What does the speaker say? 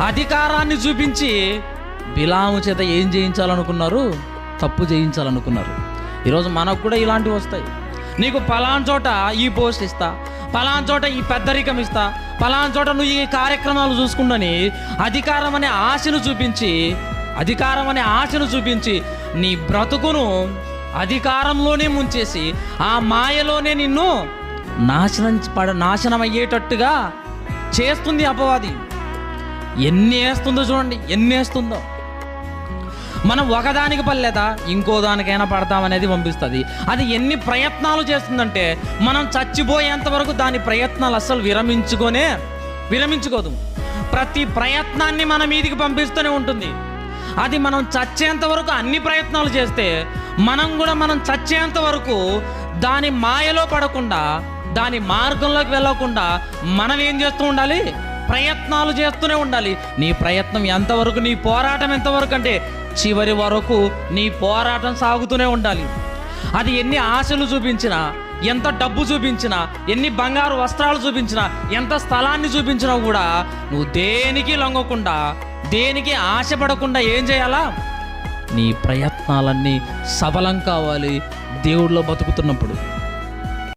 అధికారాన్ని చూపించి బిలాము చేత ఏం చేయించాలనుకున్నారు తప్పు చేయించాలనుకున్నారు ఈరోజు మనకు కూడా ఇలాంటివి వస్తాయి. నీకు పలాన్ చోట ఈ పోస్ట్ ఇస్తా పలాన్ చోట ఈ పెద్దరికం ఇస్తా పలాన్ చోట నువ్వు ఈ కార్యక్రమాలు చూసుకుండని అధికారం అనే ఆశను చూపించి అధికారం అనే ఆశను చూపించి నీ బ్రతుకును అధికారంలోనే ముంచేసి ఆ మాయలోనే నిన్ను నాశనం పడ నాశనం అయ్యేటట్టుగా చేస్తుంది అపవాది. ఎన్ని వేస్తుందో చూడండి ఎన్ని వేస్తుందో. మనం ఒకదానికి పర్లేదా ఇంకో దానికైనా పడతామనేది పంపిస్తుంది. అది ఎన్ని ప్రయత్నాలు చేస్తుందంటే మనం చచ్చిపోయేంత వరకు దాని ప్రయత్నాలు అస్సలు విరమించుకొనే విరమించుకోదు. ప్రతి ప్రయత్నాన్ని మన మీదికి పంపిస్తూనే ఉంటుంది. అది మనం చచ్చేంత వరకు అన్ని ప్రయత్నాలు చేస్తే మనం కూడా మనం చచ్చేంత వరకు దాని మాయలో పడకుండా దాని మార్గంలోకి వెళ్ళకుండా మనం ఏం చేస్తూ ఉండాలి? ప్రయత్నాలు చేస్తూనే ఉండాలి. నీ ప్రయత్నం ఎంతవరకు నీ పోరాటం ఎంతవరకు అంటే చివరి వరకు నీ పోరాటం సాగుతూనే ఉండాలి. అది ఎన్ని ఆశలు చూపించినా ఎంత డబ్బు చూపించినా ఎన్ని బంగారు వస్త్రాలు చూపించినా ఎంత స్థలాన్ని చూపించినా కూడా నువ్వు దేనికి లొంగకుండా దేనికి ఆశపడకుండా ఏం చేయాలా? నీ ప్రయత్నాలన్నీ సఫలం కావాలి దేవుడిలో బతుకుతున్నప్పుడు.